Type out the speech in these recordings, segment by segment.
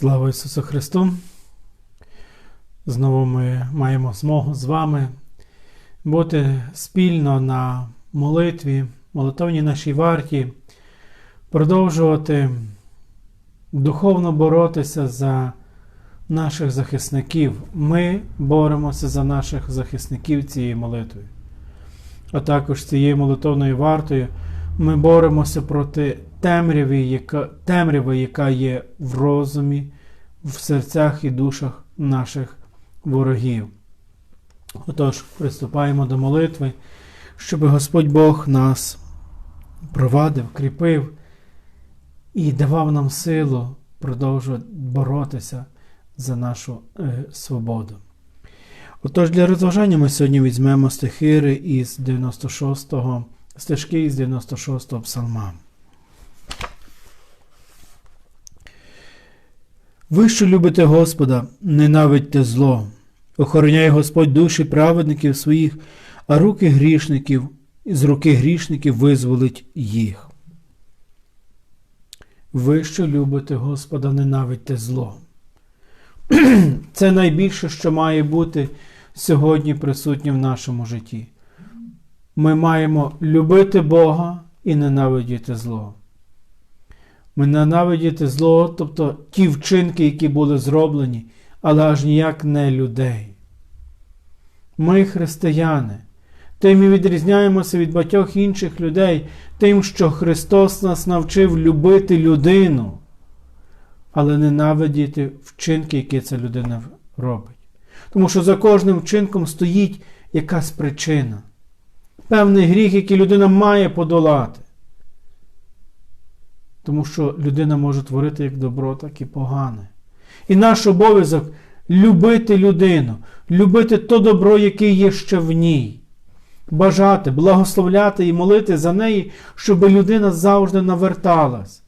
Слава Ісусу Христу! Знову ми маємо змогу з вами бути спільно на молитві, молитовній нашій варті, продовжувати духовно боротися за наших захисників. Ми боремося за наших захисників цією молитвою. А також цією молитовною вартою ми боремося проти темряви, яка, темряви, яка є в розумі, в серцях і душах наших ворогів. Отож, приступаємо до молитви, щоб Господь Бог нас провадив, кріпив і давав нам силу продовжувати боротися за нашу е, свободу. Отож, для розважання ми сьогодні візьмемо стихири із 96-го, стежки із 96-го псалма. Ви, що любите Господа, ненавидьте зло, охороняє Господь душі праведників своїх, а руки грішників, з руки грішників визволить їх. Ви, що любите Господа, ненавидьте зло. Це найбільше, що має бути сьогодні присутнє в нашому житті. Ми маємо любити Бога і ненавидіти зло. Ми ненавидіти зло, тобто ті вчинки, які були зроблені, але аж ніяк не людей. Ми, християни, тим і відрізняємося від багатьох інших людей, тим, що Христос нас навчив любити людину, але ненавидіти вчинки, які ця людина робить. Тому що за кожним вчинком стоїть якась причина, певний гріх, який людина має подолати. Тому що людина може творити як добро, так і погане. І наш обов'язок любити людину, любити то добро, яке є ще в ній, бажати, благословляти і молити за неї, щоб людина завжди наверталась,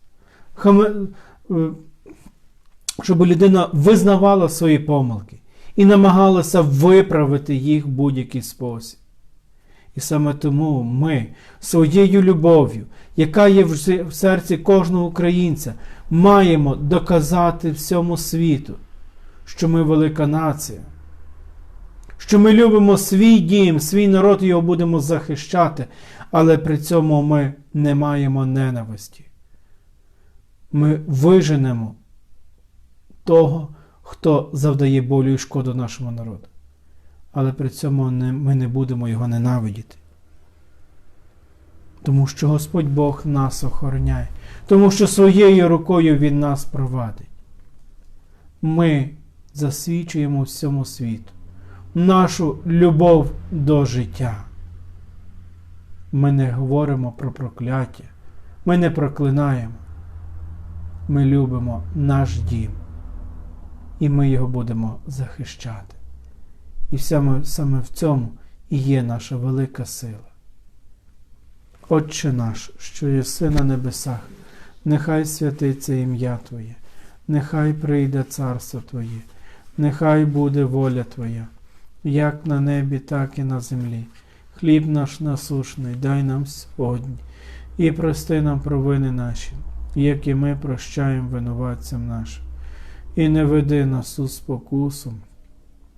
щоб людина визнавала свої помилки і намагалася виправити їх в будь-який спосіб. І саме тому ми своєю любов'ю, яка є в серці кожного українця, маємо доказати всьому світу, що ми велика нація, що ми любимо свій дім, свій народ його будемо захищати, але при цьому ми не маємо ненависті. Ми виженемо того, хто завдає болю і шкоду нашому народу але при цьому ми не будемо його ненавидіти. Тому що Господь Бог нас охороняє, тому що своєю рукою Він нас провадить. Ми засвідчуємо всьому світу нашу любов до життя. Ми не говоримо про прокляття, ми не проклинаємо. Ми любимо наш дім, і ми його будемо захищати. І саме, саме в цьому і є наша велика сила. Отче наш, що єси на небесах, нехай святиться ім'я Твоє, нехай прийде царство Твоє, нехай буде воля Твоя, як на небі, так і на землі. Хліб наш насушний, дай нам сьогодні, і прости нам провини наші, як і ми прощаємо винуватцям нашим, і не веди нас у спокусу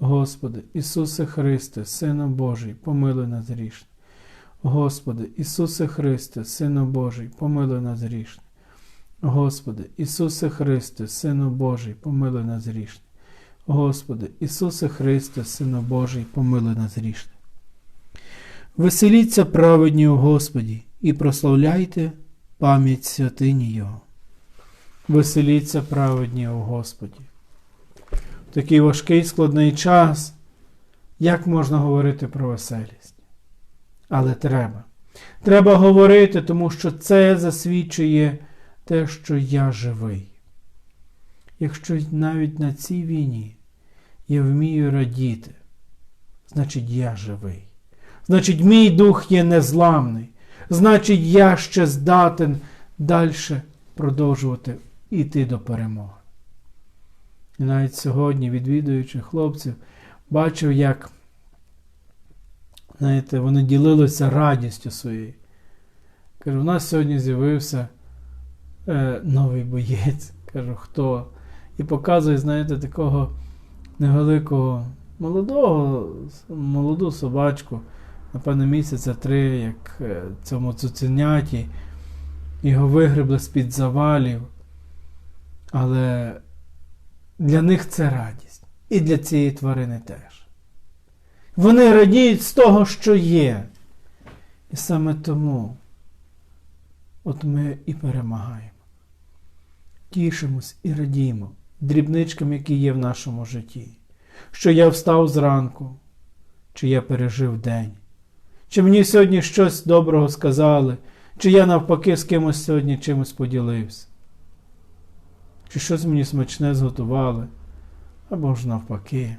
Господи, Ісусе Христе, Сину Божий, помилуй нас грішне. Господи, Ісусе Христе, Сину Божий, помилуй нас грішне. Господи, Ісусе Христе, Сину Божий, помилуй нас грішне. Господи, Ісусе Христе, Сину Божий, помилуй нас грішне. Веселіться праведні у Господі і прославляйте пам'ять святині Його. Веселіться праведні у Господі такий важкий складний час, як можна говорити про веселість? Але треба. Треба говорити, тому що це засвідчує те, що я живий. якщо навіть на цій війні я вмію радіти, значить я живий. Значить, мій дух є незламний. Значить, я ще здатен далі продовжувати йти до перемоги. І навіть сьогодні, відвідуючи хлопців, бачив, як знаєте, вони ділилися радістю своєю. Кажу, у нас сьогодні з'явився е, новий боєць. Кажу, хто? І показує, знаєте, такого невеликого молодого, молоду собачку, напевно, місяця три, як е, цьому цуценяті. Його вигребли з-під завалів. Але для них це радість. І для цієї тварини теж. Вони радіють з того, що є. І саме тому от ми і перемагаємо. Тішимось і радіємо дрібничкам, які є в нашому житті. Що я встав зранку, чи я пережив день, чи мені сьогодні щось доброго сказали, чи я навпаки з кимось сьогодні чимось поділився, чи щось мені смачне зготували, або ж навпаки,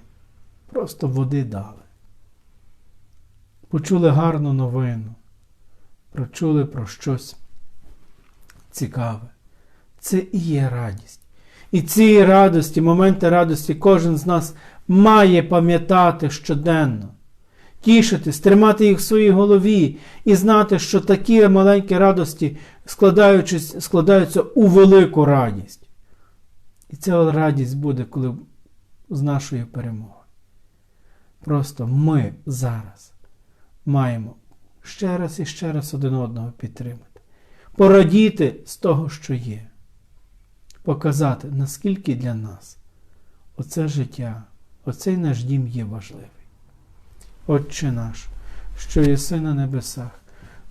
просто води дали. Почули гарну новину, прочули про щось цікаве. Це і є радість. І ці радості, моменти радості, кожен з нас має пам'ятати щоденно, тішитись, тримати їх в своїй голові і знати, що такі маленькі радості складаються у велику радість. І ця радість буде, коли з нашої перемоги. Просто ми зараз маємо ще раз і ще раз один одного підтримати, порадіти з того, що є показати, наскільки для нас оце життя, оцей наш дім є важливий. Отче наш, що єси на небесах,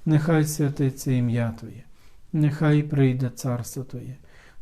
нехай святиться ім'я Твоє, нехай прийде царство Твоє,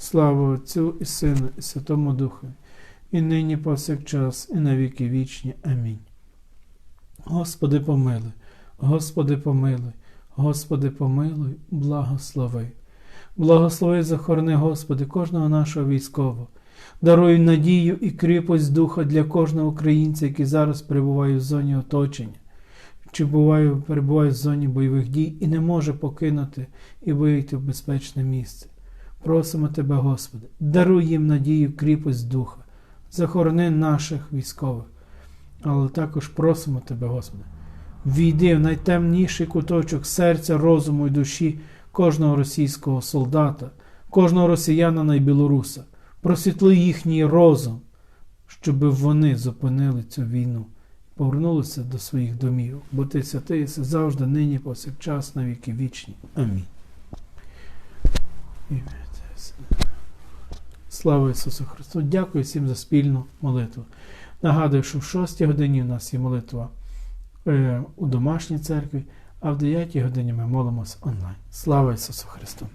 Слава Отцю і Сину, і Святому Духу, і нині повсякчас, і на віки вічні. Амінь. Господи, помилуй, Господи, помилуй, Господи, помилуй, благослови. Благослови захорони, Господи, кожного нашого військового. Даруй надію і кріпость духа для кожного українця, який зараз перебуває в зоні оточення, чи буває, перебуває в зоні бойових дій і не може покинути і вийти в безпечне місце. Просимо Тебе, Господи, даруй їм надію, кріпость духа, захорони наших військових, але також просимо Тебе, Господи, війди в найтемніший куточок серця, розуму і душі кожного російського солдата, кожного росіянина і білоруса, просвітли їхній розум, щоб вони зупинили цю війну повернулися до своїх домів, бо ти святий завжди, нині, повсякчас, на віки вічні. Амінь. Слава Ісусу Христу! Дякую всім за спільну молитву. Нагадую, що в 6 годині у нас є молитва е, у домашній церкві а в 9 годині ми молимося онлайн. Слава Ісусу Христу!